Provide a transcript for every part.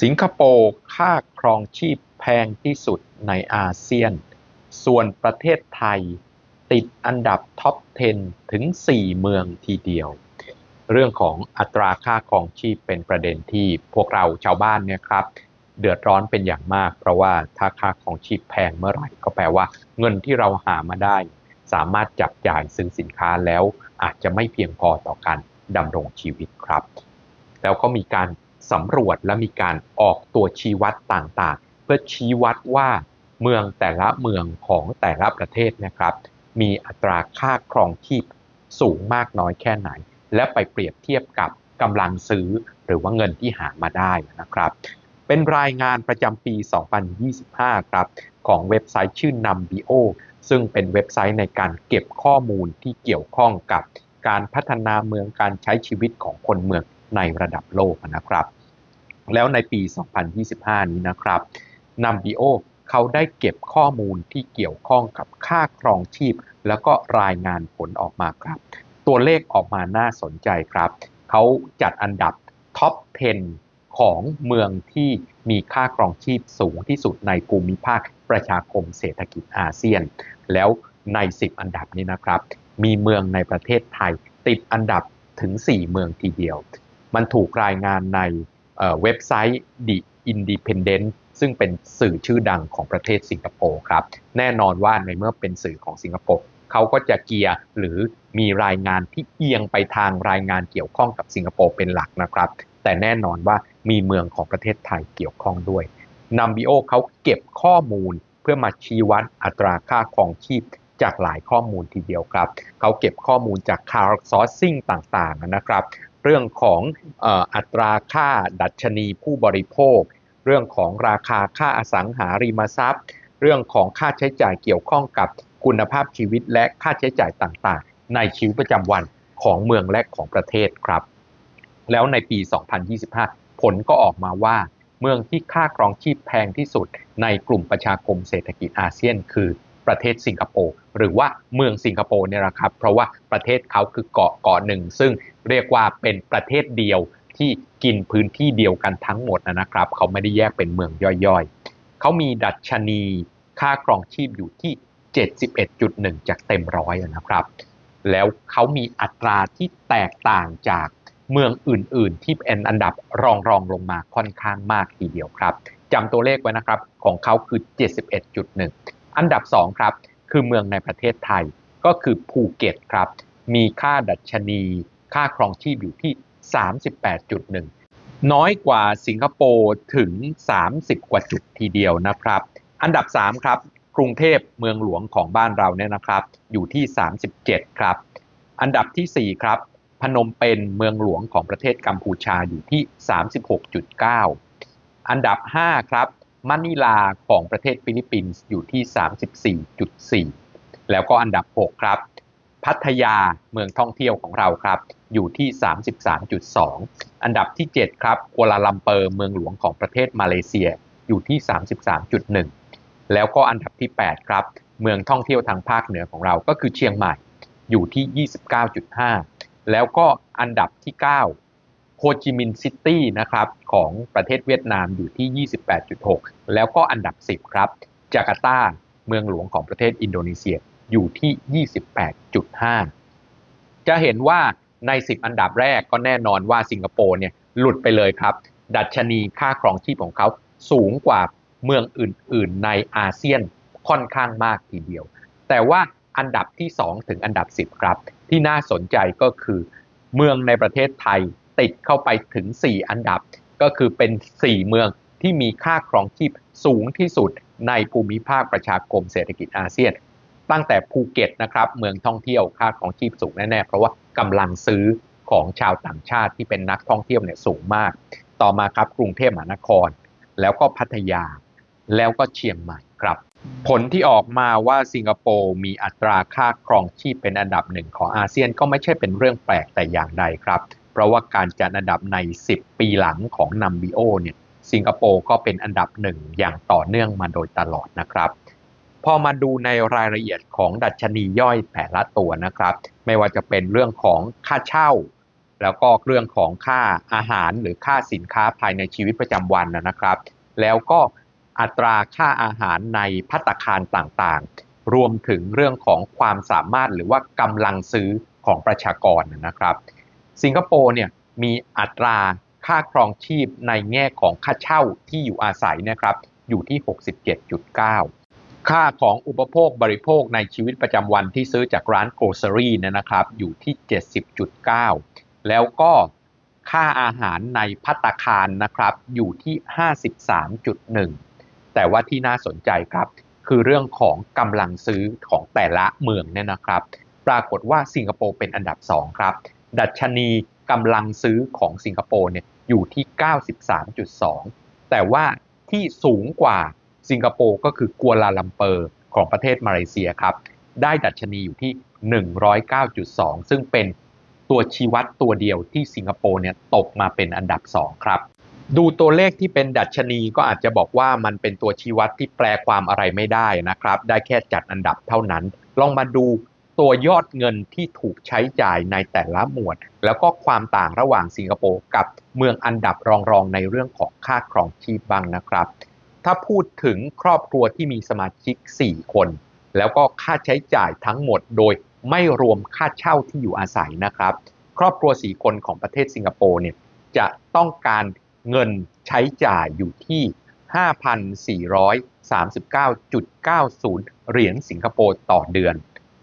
สิงคโปร์ค่าครองชีพแพงที่สุดในอาเซียน ส่วนประเทศไทยติดอันดับท็อป 10 ถึง 4 เมืองทีเดียว เรื่องของอัตราค่าครองชีพเป็นประเด็นที่พวกเราชาวบ้านเนี่ยครับ เดือดร้อนเป็นอย่างมาก เพราะว่าถ้าค่าครองชีพแพงเมื่อไหร่ก็แปลว่า เงินที่เราหามาได้ สามารถจับจ่ายซื้อสินค้าแล้วอาจจะไม่เพียงพอต่อการดำรงชีวิตครับ แล้วก็มีการ สำรวจและมีการออกตัวชี้วัดต่างๆ เพื่อชี้วัดว่าเมืองแต่ละเมืองของแต่ละประเทศนะครับ มีอัตราค่าครองชีพสูงมากน้อยแค่ไหน และไปเปรียบเทียบกับกำลังซื้อหรือว่าเงินที่หามาได้นะครับ เป็นรายงานประจำปี 2025 ครับ ของเว็บไซต์ชื่อ Numbeo ซึ่งเป็นเว็บไซต์ในการเก็บข้อมูลที่เกี่ยวข้องกับการพัฒนาเมืองการใช้ชีวิตของคนเมืองในระดับโลกนะครับ แล้วในปี 2025 นี้นะครับ Numbeo เขาได้เก็บข้อมูลที่เกี่ยวข้องกับค่าครองชีพ แล้วก็รายงานผลออกมาครับ ตัวเลขออกมาน่าสนใจครับ เขาจัดอันดับท็อป 10 ของเมืองที่มีค่าครองชีพสูงที่สุดในภูมิภาคประชาคมเศรษฐกิจอาเซียน แล้วใน 10 อันดับนี้นะครับ มีเมืองในประเทศไทยติดอันดับถึง 4 เมืองทีเดียว มันถูกรายงานใน เว็บไซต์ The Independent ซึ่งเป็นสื่อชื่อดังของประเทศสิงคโปร์ครับ แน่นอนว่าในเมื่อเป็นสื่อของสิงคโปร์เขาก็จะเกียร์หรือมีรายงานที่เอียงไปทางรายงานเกี่ยวข้องกับสิงคโปร์เป็นหลักนะครับ แต่แน่นอนว่ามีเมืองของประเทศไทยเกี่ยวข้องด้วยนัมบิโอเขาเก็บข้อมูลเพื่อมาชี้วัดอัตราค่าครองชีพจากหลายข้อมูลทีเดียวครับ เขาเก็บข้อมูลจาก crowdsourcing ต่างๆนะครับ เรื่องของอัตราค่าดัชนีผู้บริโภค เรื่องของราคาค่าอสังหาริมทรัพย์ เรื่องของค่าใช้จ่ายเกี่ยวข้องกับคุณภาพชีวิตและค่าใช้จ่ายต่างๆ ในชีวิตประจำวันของเมืองและของประเทศครับ แล้วในปี 2025 ผลก็ออกมาว่า เมืองที่ค่าครองชีพแพงที่สุดในกลุ่มประชาคมเศรษฐกิจอาเซียนคือ ประเทศสิงคโปร์หรือว่าเมืองสิงคโปร์เนี่ยแหละครับ เพราะว่าประเทศเขาคือเกาะเกาะหนึ่ง ซึ่งเรียกว่าเป็นประเทศเดียวที่กินพื้นที่เดียวกันทั้งหมดนะครับ เขาไม่ได้แยกเป็นเมืองย่อยๆ เขามีดัชนีค่าครองชีพอยู่ที่ 71.1 จากเต็มร้อยนะครับ แล้วเขามีอัตราที่แตกต่างจากเมืองอื่น ๆ ที่เป็นอันดับรองรองลงมาค่อนข้างมากทีเดียวครับจำตัวเลขไว้นะครับของเขาคือ 71.1 อันดับ 2 ครับ คือเมืองในประเทศไทยก็คือภูเก็ตครับ มีค่าดัชนี ค่าครองชีพอยู่ที่ 38.1 น้อยกว่าสิงคโปร์ถึง 30 กว่าจุดทีเดียวนะครับ อันดับ 3 ครับ กรุงเทพเมืองหลวงของบ้านเราเนี่ยนะครับ อยู่ที่ 37 ครับ อันดับที่ 4 ครับ พนมเปญเมืองหลวงของประเทศกัมพูชาอยู่ที่ 36.9 อันดับ 5 ครับ มะนิลาของประเทศฟิลิปปินส์อยู่ที่ 34.4 แล้วก็อันดับ 6 ครับ พัทยาเมืองท่องเที่ยวของเราครับ อยู่ที่ 33.2 อันดับที่ 7 ครับกัวลาลัมเปอร์เมืองหลวงของประเทศมาเลเซียอยู่ที่ 33.1 แล้วก็อันดับที่ 8 ครับ เมืองท่องเที่ยวทางภาคเหนือของเราก็คือเชียงใหม่อยู่ที่ 29.5 แล้วก็อันดับที่ 9 โฮจิมินห์ซิตี้นะครับของประเทศเวียดนามอยู่ที่ 28.6 แล้วก็อันดับ 10 ครับ จาการ์ตาเมืองหลวงของประเทศอินโดนีเซียอยู่ที่ 28.5 จะเห็นว่าใน 10 อันดับแรกก็แน่นอนว่าสิงคโปร์เนี่ยหลุดไปเลยครับ ดัชนีค่าครองชีพของเขาสูงกว่าเมืองอื่น ๆ ในอาเซียนค่อนข้างมากทีเดียว แต่ว่าอันดับที่ 2 ถึงอันดับ 10 ครับ ที่น่าสนใจก็คือ เมืองในประเทศไทย ติดเข้าไปถึง 4 อันดับ ก็คือเป็น 4 เมืองที่มีค่าครองชีพสูงที่สุดในภูมิภาคประชาคมเศรษฐกิจอาเซียน ตั้งแต่ภูเก็ตนะครับเมืองท่องเที่ยวค่าครองชีพสูงแน่ๆ เพราะว่ากำลังซื้อของชาวต่างชาติที่เป็นนักท่องเที่ยวเนี่ยสูงมาก ต่อมาครับกรุงเทพมหานคร แล้วก็พัทยา แล้วก็เชียงใหม่ครับ ผลที่ออกมาว่าสิงคโปร์มีอัตราค่าครองชีพเป็นอันดับหนึ่งของอาเซียนก็ไม่ใช่เป็นเรื่องแปลกแต่อย่างใดครับ เพราะว่าการจัดอันดับใน 10 ปีหลังของนัมบิโอเนี่ยสิงคโปร์ก็เป็นอันดับหนึ่งอย่างต่อเนื่องมาโดยตลอดนะครับ พอมาดูในรายละเอียดของดัชนีย่อยแต่ละตัวนะครับ ไม่ว่าจะเป็นเรื่องของค่าเช่า แล้วก็เรื่องของค่าอาหารหรือค่าสินค้าภายในชีวิตประจำวันนะครับ แล้วก็อัตราค่าอาหารในพัตตาคารต่างๆ รวมถึงเรื่องของความสามารถหรือว่ากำลังซื้อของประชากรนะครับ สิงคโปร์เนี่ยมีอัตราค่าครองชีพในแง่ของค่าเช่าที่อยู่อาศัยนะครับอยู่ที่ 67.9 ค่าของอุปโภคบริโภคในชีวิตประจำวันที่ซื้อจากร้านโกลเซอรี่เนี่ยนะครับอยู่ที่ 70.9 แล้วก็ค่าอาหารในพัตตาคารนะครับอยู่ที่ 53.1 แต่ว่าที่น่าสนใจครับ คือเรื่องของกำลังซื้อของแต่ละเมืองเนี่ยนะครับ ปรากฏว่าสิงคโปร์เป็นอันดับ 2 ครับ ดัชนีกำลังซื้อของสิงคโปร์เนี่ยอยู่ที่ 93.2 แต่ว่าที่สูงกว่าสิงคโปร์ก็คือกัวลาลัมเปอร์ของประเทศมาเลเซียครับ ได้ดัชนีอยู่ที่ 109.2 ซึ่งเป็นตัวชี้วัดตัวเดียวที่สิงคโปร์เนี่ยตกมาเป็นอันดับ 2 ครับ ดูตัวเลขที่เป็นดัชนีก็อาจจะบอกว่ามันเป็นตัวชี้วัดที่แปลความอะไรไม่ได้นะครับ ได้แค่จัดอันดับเท่านั้น ลองมาดู ตัวยอดเงินที่ถูกใช้จ่ายในแต่ละหมวด แล้วก็ความต่างระหว่างสิงคโปร์กับเมืองอันดับรองๆในเรื่องของค่าครองชีพบ้างนะครับ ถ้าพูดถึงครอบครัวที่มีสมาชิก 4 คน แล้วก็ค่าใช้จ่ายทั้งหมดโดยไม่รวมค่าเช่าที่อยู่อาศัยนะครับ ครอบครัว 4 คนของประเทศสิงคโปร์เนี่ยจะต้องการเงินใช้จ่ายอยู่ที่ 5,439.90 เหรียญสิงคโปร์ต่อเดือน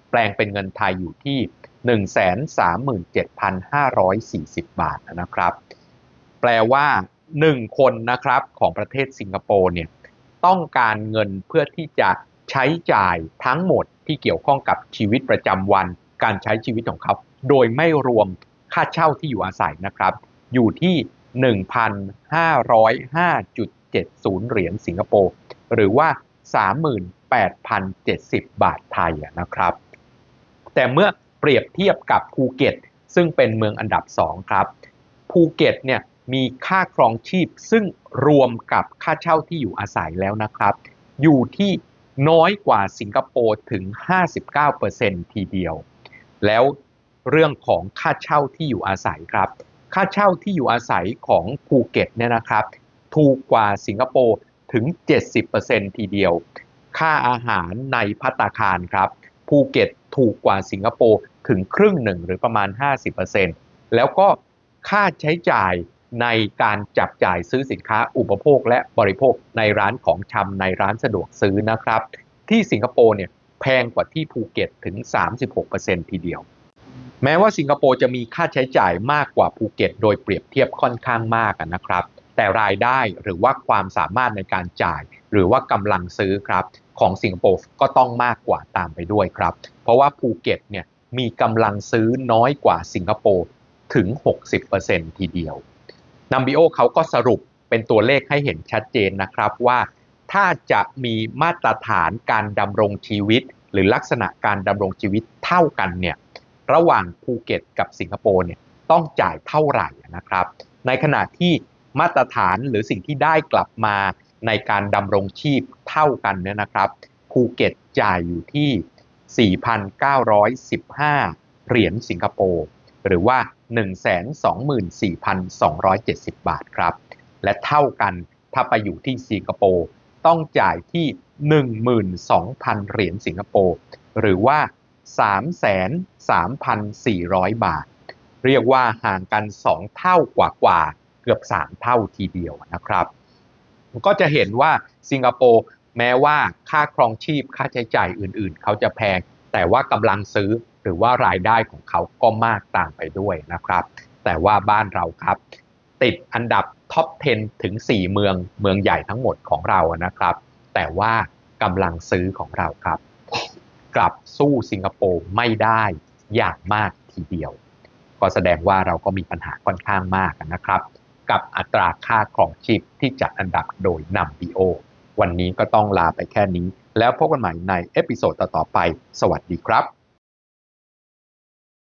แปลงเป็นเงินไทยอยู่ที่ 137,540 บาทนะครับ แปลว่า 1 คนนะครับของประเทศสิงคโปร์เนี่ยต้องการเงินเพื่อที่จะใช้จ่ายทั้งหมดที่เกี่ยวข้องกับชีวิตประจำวัน การใช้ชีวิตของเขา โดยไม่รวมค่าเช่าที่อยู่อาศัยนะครับ อยู่ที่ 1,505.70 เหรียญสิงคโปร์หรือว่า 38,070 บาทไทยนะครับ แต่เมื่อเปรียบเทียบกับภูเก็ต ซึ่งเป็นเมืองอันดับ 2 ครับ ภูเก็ตเนี่ยมีค่าครองชีพซึ่งรวมกับค่าเช่าที่อยู่อาศัยแล้วนะครับ อยู่ที่น้อยกว่าสิงคโปร์ถึง 59%ทีเดียว แล้วเรื่องของค่าเช่าที่อยู่อาศัยครับ ค่าเช่าที่อยู่อาศัยของภูเก็ตเนี่ยนะครับ ถูกกว่าสิงคโปร์ถึง 70%ทีเดียว ค่าอาหารในพัตตาคารครับ ภูเก็ต ถูกกว่าสิงคโปร์ถึงครึ่งหนึ่งหรือประมาณ 50%แล้วก็ค่าใช้จ่ายในการจับจ่ายซื้อสินค้าอุปโภคและบริโภคในร้านของชำในร้านสะดวกซื้อนะครับ ที่สิงคโปร์เนี่ยแพงกว่าที่ภูเก็ตถึง 36%ทีเดียว แม้ว่าสิงคโปร์จะมีค่าใช้จ่ายมากกว่าภูเก็ต โดยเปรียบเทียบค่อนข้างมากนะครับ แต่รายได้หรือว่าความสามารถในการจ่าย หรือว่ากำลังซื้อครับ ของสิงคโปร์ก็ต้องมากกว่าตามไปด้วยครับ เพราะว่าภูเก็ตเนี่ยมีกำลังซื้อน้อยกว่าสิงคโปร์ถึง 60%ทีเดียวนัมบิโอเขาก็สรุปเป็นตัวเลขให้เห็นชัดเจนนะครับว่าถ้าจะมีมาตรฐานการดำรงชีวิต หรือลักษณะการดำรงชีวิตเท่ากันเนี่ยระหว่างภูเก็ตกับสิงคโปร์เนี่ยต้องจ่ายเท่าไหร่นะครับ ในขณะที่มาตรฐานหรือสิ่งที่ได้กลับมา ในการดำรงชีพเท่ากันเนี่ยนะครับภูเก็ตจ่ายอยู่ที่ 4,915 เหรียญสิงคโปร์หรือว่า 124,270 บาทครับ และเท่ากันถ้าไปอยู่ที่สิงคโปร์ต้องจ่ายที่ 12,000 เหรียญสิงคโปร์หรือว่า 33,400 บาท เรียกว่าห่างกัน 2 เท่ากว่ากว่าเกือบ 3 เท่าทีเดียวนะครับ ก็จะเห็นว่าสิงคโปร์แม้ว่าค่าครองชีพค่าใช้จ่ายอื่นๆ เขาจะแพง แต่ว่ากำลังซื้อหรือว่ารายได้ของเขาก็มากตามไปด้วยนะครับ แต่ว่าบ้านเราครับ ติดอันดับท็อป 10 ถึง 4 เมืองเมืองใหญ่ทั้งหมดของเรานะครับ แต่ว่ากำลังซื้อของเราครับ กลับสู้สิงคโปร์ไม่ได้อย่างมากทีเดียว ก็แสดงว่าเราก็มีปัญหาค่อนข้างมากนะครับ กับอัตราค่าครองชีพที่จัดอันดับโดยนัมบีโอวันนี้ก็ต้องลาไปแค่นี้ แล้วพบกันใหม่ในเอพิโซดต่อๆไป สวัสดีครับ